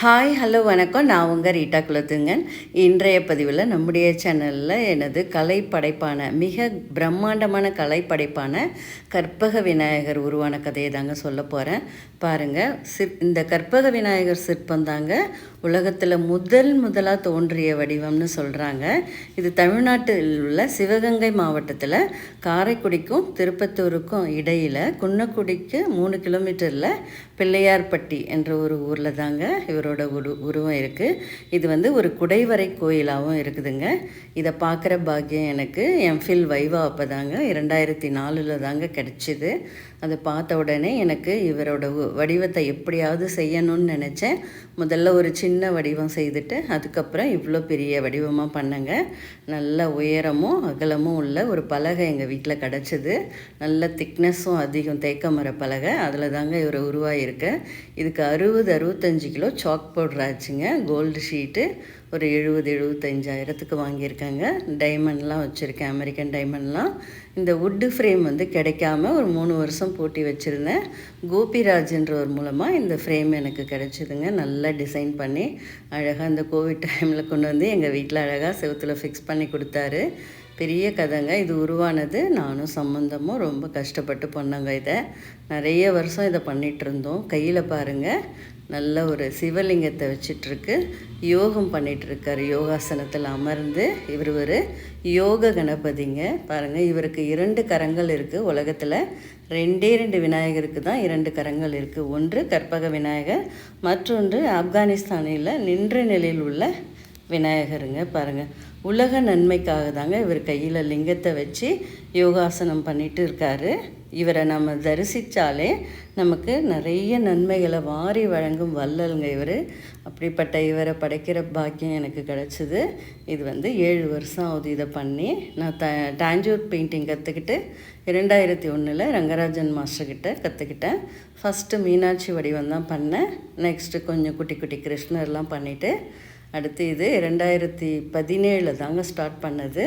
Hi hello வணக்கம். நான் உங்கள் ரீட்டா குலத்துங்கன். இன்றைய பதிவில் நம்முடைய சேனலில் எனது கலை படைப்பான மிக பிரம்மாண்டமான கலை படைப்பான கற்பக விநாயகர் உருவான கதையை தாங்க சொல்ல போகிறேன் பாருங்கள் சிற் இந்த கற்பக விநாயகர் சிற்பம் தாங்க உலகத்தில் முதல் முதலாக தோன்றிய வடிவம்னு சொல்கிறாங்க இது தமிழ்நாட்டில் உள்ள சிவகங்கை மாவட்டத்தில் காரைக்குடிக்கும் திருப்பத்தூருக்கும் இடையில் குன்னக்குடிக்கு மூணு கிலோமீட்டரில் பிள்ளையார்பட்டி என்ற ஒரு ஊரில் தாங்க இவர் இவரோட உரு உருவம் இருக்குது இது வந்து ஒரு குடைவரை கோயிலாகவும் இருக்குதுங்க. இதை பார்க்குற பாக்கியம் எனக்கு. எம்ஃபில் வைவா அப்போ தாங்க இரண்டாயிரத்தி நாலில் தாங்க கிடச்சிது. அதை பார்த்த உடனே எனக்கு இவரோட உ- வடிவத்தை எப்படியாவது செய்யணும்னு நினச்சேன். முதல்ல ஒரு சின்ன வடிவம் செய்துட்டு அதுக்கப்புறம் இவ்வளோ பெரிய வடிவமாக பண்ணேங்க. நல்ல உயரமும் அகலமும் உள்ள ஒரு பலகை எங்கள் வீட்டில் கிடச்சிது. நல்ல திக்னஸும் அதிகம் தேக்க மர பலகை. அதில் தாங்க இவர் உருவாகிருக்கு இதுக்கு அறுபது அறுபத்தஞ்சு கிலோ சாக் பவுடர் ஆச்சுங்க கோல்டு ஷீட்டு ஒரு எழுபது எழுபத்தஞ்சாயிரத்துக்கு வாங்கியிருக்காங்க. டைமண்ட்லாம் வச்சுருக்கேன் அமெரிக்கன் டைமண்ட்லாம் இந்த வுட்டு ஃப்ரேம் வந்து கிடைக்காம ஒரு மூணு வருஷம் போட்டி வச்சுருந்தேன். கோபிராஜ்ன்றவர் மூலமாக இந்த ஃப்ரேம் எனக்கு கிடச்சிதுங்க. நல்லா டிசைன் பண்ணி அழகாக இந்த கோவிட் டைமில் கொண்டு வந்து எங்கள் வீட்டில் அழகாக செவத்தில் ஃபிக்ஸ் பண்ணி கொடுத்தாரு. பெரிய கதைங்க. இது உருவானது நானும் சம்மந்தமும் ரொம்ப கஷ்டப்பட்டு பண்ணங்க இதை. நிறைய வருஷம் இதை பண்ணிகிட்டு இருந்தோம். கையில் பாருங்கள் நல்ல ஒரு சிவலிங்கத்தை வச்சிட்ருக்கு. யோகம் பண்ணிட்டு யோகாசனத்தில் அமர்ந்து இவர் ஒரு யோக கணபதிங்க. பாருங்கள் இவருக்கு இரண்டு கரங்கள் இருக்குது உலகத்தில் ரெண்டே ரெண்டு விநாயகருக்கு தான் இரண்டு கரங்கள் இருக்குது ஒன்று கற்பக விநாயகர் மற்றொன்று ஆப்கானிஸ்தானில் நின்ற நிலையில் உள்ள விநாயகருங்க பாருங்கள் உலக நன்மைக்காக தாங்க இவர் கையில் லிங்கத்தை வச்சு யோகாசனம் பண்ணிட்டு இருக்காரு. இவரை நம்ம தரிசித்தாலே நமக்கு நிறைய நன்மைகளை வாரி வழங்கும் வல்லலுங்க இவர். அப்படிப்பட்ட இவரை படைக்கிற பாக்கியம் எனக்கு கிடச்சிது. இது வந்து ஏழு வருஷம் ஆகுது இதை பண்ணி. நான் த டாஞ்சூர் பெயிண்டிங் கற்றுக்கிட்டு இரண்டாயிரத்தி ஒன்றில் ரங்கராஜன் மாஸ்டர்கிட்ட கற்றுக்கிட்டேன் ஃபஸ்ட்டு மீனாட்சி வடிவம் தான் பண்ணேன். நெக்ஸ்ட்டு கொஞ்சம் குட்டி குட்டி கிருஷ்ணர்லாம் பண்ணிவிட்டு அடுத்து இது ரெண்டாயிரத்தி பதினேழில் தாங்க ஸ்டார்ட் பண்ணது.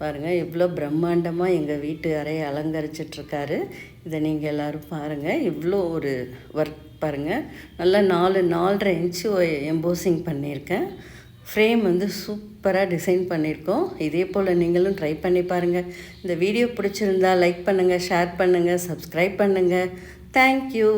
பாருங்கள் இவ்வளோ பிரம்மாண்டமாக எங்கள் வீட்டு அறையை அலங்கரிச்சிட்ருக்காரு. இதை நீங்கள் எல்லோரும் பாருங்கள் இவ்வளோ ஒரு ஒர்க் பாருங்கள் நல்லா நாலு நாலரை இன்ச்சு எம்போசிங் பண்ணியிருக்கேன். ஃப்ரேம் வந்து சூப்பராக டிசைன் பண்ணியிருக்கோம். இதே போல் நீங்களும் ட்ரை பண்ணி பாருங்கள் இந்த வீடியோ பிடிச்சிருந்தா லைக் பண்ணுங்கள் ஷேர் பண்ணுங்கள் சப்ஸ்கிரைப் பண்ணுங்கள் தேங்க்யூ